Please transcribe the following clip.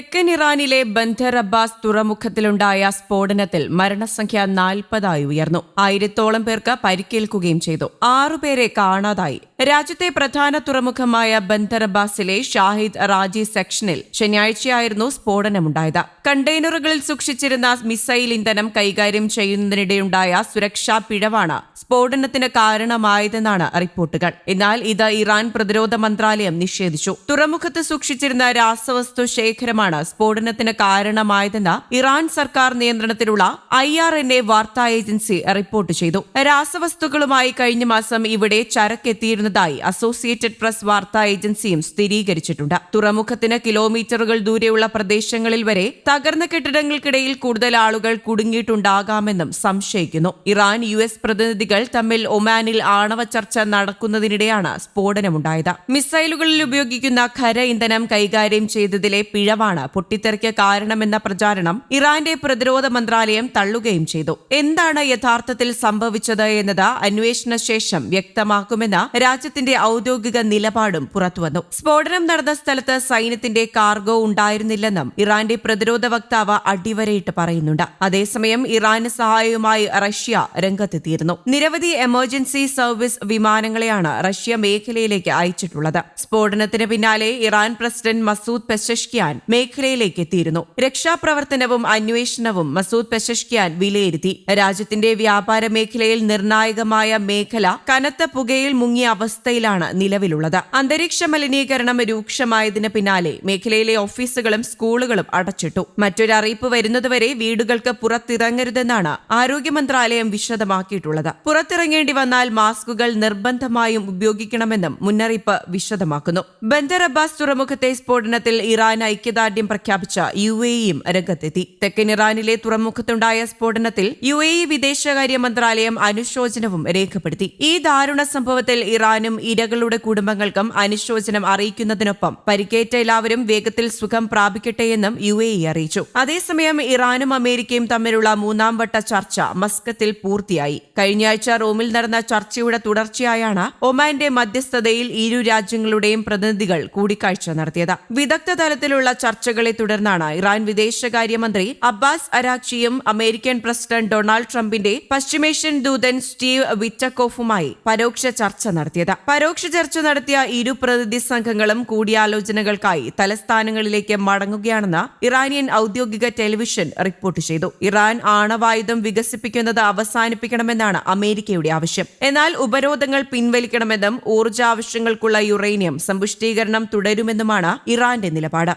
തെക്കൻ ഇറാനിലെ Bandar Abbas തുറമുഖത്തിലുണ്ടായ സ്ഫോടനത്തിൽ മരണസംഖ്യ നാൽപ്പതായി ഉയർന്നു. ആയിരത്തോളം പേർക്ക് പരിക്കേൽക്കുകയും ചെയ്തു. ആറുപേരെ കാണാതായി. രാജ്യത്തെ പ്രധാന തുറമുഖമായ ബന്ധർ അബ്ബാസിലെ ഷാഹിദ് റാജി സെക്ഷനിൽ ശനിയാഴ്ചയായിരുന്നു സ്ഫോടനമുണ്ടായത്. കണ്ടെയ്നറുകളിൽ സൂക്ഷിച്ചിരുന്ന മിസൈൽ ഇന്ധനം കൈകാര്യം ചെയ്യുന്നതിനിടെയുണ്ടായ സുരക്ഷാ പിഴവാണ് സ്ഫോടനത്തിന് കാരണമായതെന്നാണ് റിപ്പോർട്ടുകൾ. എന്നാൽ ഇത് ഇറാൻ പ്രതിരോധ മന്ത്രാലയം നിഷേധിച്ചു. തുറമുഖത്ത് സൂക്ഷിച്ചിരുന്ന രാസവസ്തു ശേഖരമാണ് സ്ഫോടനത്തിന് കാരണമായതെന്ന് ഇറാൻ സർക്കാർ നിയന്ത്രണത്തിലുള്ള ഐ ആർ എൻ എ വാർത്താ ഏജൻസി റിപ്പോർട്ട് ചെയ്തു. രാസവസ്തുക്കളുമായി കഴിഞ്ഞ മാസം ഇവിടെ ചരക്കെത്തിയിരുന്നതായി അസോസിയേറ്റഡ് പ്രസ് വാർത്താ ഏജൻസിയും സ്ഥിരീകരിച്ചിട്ടുണ്ട്. തുറമുഖത്തിന് കിലോമീറ്ററുകൾ ദൂരെയുള്ള പ്രദേശങ്ങളിൽ വരെ തകർന്ന കെട്ടിടങ്ങൾക്കിടയിൽ കൂടുതൽ ആളുകൾ കുടുങ്ങിയിട്ടുണ്ടാകാമെന്നും സംശയിക്കുന്നു. ഇറാൻ യു എസ് പ്രതിനിധികൾ തമ്മിൽ ഒമാനിൽ ആണവ ചർച്ച നടക്കുന്നതിനിടെയാണ് സ്ഫോടനമുണ്ടായത്. മിസൈലുകളിൽ ഉപയോഗിക്കുന്ന ഖര ഇന്ധനം കൈകാര്യം ചെയ്തതിലെ പിഴവാണ് പൊട്ടിത്തെറിക്ക് കാരണമെന്ന പ്രചാരണം ഇറാന്റെ പ്രതിരോധ മന്ത്രാലയം തള്ളുകയും ചെയ്തു. എന്താണ് യഥാർത്ഥത്തിൽ സംഭവിച്ചത് എന്നത് അന്വേഷണ ശേഷം വ്യക്തമാക്കുമെന്ന് രാജ്യത്തിന്റെ ഔദ്യോഗിക നിലപാടും പുറത്തുവന്നു. സ്ഫോടനം നടന്ന സ്ഥലത്ത് സൈന്യത്തിന്റെ കാർഗോ ഉണ്ടായിരുന്നില്ലെന്നും ഇറാന്റെ പ്രതിരോധ വക്താവ് അടിവരയിട്ട് പറയുന്നുണ്ട്. അതേസമയം ഇറാന് സഹായവുമായി റഷ്യ രംഗത്തെത്തിയിരുന്നു. നിരവധി എമർജൻസി സർവീസ് വിമാനങ്ങളെയാണ് റഷ്യ മേഖലയിലേക്ക് അയച്ചിട്ടുള്ളത്. സ്ഫോടനത്തിന് പിന്നാലെ ഇറാൻ പ്രസിഡന്റ് മസൂദ് പെസഷ്കിയാൻ മേഖലയിലേക്ക് എത്തിയിരുന്നു. രക്ഷാപ്രവർത്തനവും അന്വേഷണവും മസൂദ് പെഷഷ്കിയാൻ വിലയിരുത്തി. രാജ്യത്തിന്റെ വ്യാപാര മേഖലയിൽ നിർണായകമായ മേഖല കനത്ത പുകയിൽ മുങ്ങിയ അവസ്ഥയിലാണ് നിലവിലുള്ളത്. അന്തരീക്ഷ മലിനീകരണം രൂക്ഷമായതിന് പിന്നാലെ മേഖലയിലെ ഓഫീസുകളും സ്കൂളുകളും അടച്ചിട്ടു. മറ്റൊരറിയിപ്പ് വരുന്നതുവരെ വീടുകൾക്ക് പുറത്തിറങ്ങരുതെന്നാണ് ആരോഗ്യ മന്ത്രാലയം വിശദമാക്കിയിട്ടുള്ളത്. പുറത്തിറങ്ങേണ്ടി വന്നാൽ മാസ്കുകൾ നിർബന്ധമായും ഉപയോഗിക്കണമെന്നും മുന്നറിയിപ്പ് വിശദമാക്കുന്നു. ബന്ദർ അബ്ബാസ് തുറമുഖത്തെ സ്ഫോടനത്തിൽ ഇറാൻ ഐക്യദാർഢ്യം പ്രഖ്യാപിച്ച യു എയും രംഗത്തെത്തി. തെക്കൻ ഇറാനിലെ തുറമുഖത്തുണ്ടായ സ്ഫോടനത്തിൽ യു എ ഇ വിദേശകാര്യ മന്ത്രാലയം അനുശോചനവും രേഖപ്പെടുത്തി. ഈ ദാരുണ സംഭവത്തിൽ ഇറാനും ഇരകളുടെ കുടുംബങ്ങൾക്കും അനുശോചനം അറിയിക്കുന്നതിനൊപ്പം പരിക്കേറ്റ എല്ലാവരും വേഗത്തിൽ സുഖം പ്രാപിക്കട്ടെയെന്നും യു എ ഇ അറിയിച്ചു. അതേസമയം ഇറാനും അമേരിക്കയും തമ്മിലുള്ള മൂന്നാം വട്ട ചർച്ച മസ്കത്തിൽ പൂർത്തിയായി. കഴിഞ്ഞയാഴ്ച റോമിൽ നടന്ന ചർച്ചയുടെ തുടർച്ചയായാണ് ഒമാന്റെ മധ്യസ്ഥതയിൽ ഇരു രാജ്യങ്ങളുടെയും പ്രതിനിധികൾ കൂടിക്കാഴ്ച നടത്തിയത്. വിദഗ്ധ തലത്തിലുള്ള ചർച്ചകളെ തുടർന്നാണ് ഇറാൻ വിദേശകാര്യമന്ത്രി അബ്ബാസ് അരാക്ചിയും അമേരിക്കൻ പ്രസിഡന്റ് ഡൊണാൾഡ് ട്രംപിന്റെ പശ്ചിമേഷ്യൻ ദൂതൻ സ്റ്റീവ് വിറ്റക്കോഫുമായി പരോക്ഷ ചർച്ച നടത്തിയത്. പരോക്ഷ ചർച്ച നടത്തിയ ഇരു പ്രതിനിധി സംഘങ്ങളും കൂടിയാലോചനകൾക്കായി തലസ്ഥാനങ്ങളിലേക്ക് മടങ്ങുകയാണെന്ന് ഇറാനിയൻ ഔദ്യോഗിക ടെലിവിഷൻ റിപ്പോർട്ട് ചെയ്തു. ഇറാൻ ആണവായുധം വികസിപ്പിക്കുന്നത് അവസാനിപ്പിക്കണമെന്നാണ് അമേരിക്കയുടെ ആവശ്യം. എന്നാൽ ഉപരോധങ്ങൾ പിൻവലിക്കണമെന്നും ഊർജ ആവശ്യങ്ങൾക്കുള്ള യുറേനിയം സമ്പുഷ്ടീകരണം തുടരുമെന്നുമാണ് ഇറാന്റെ നിലപാട്.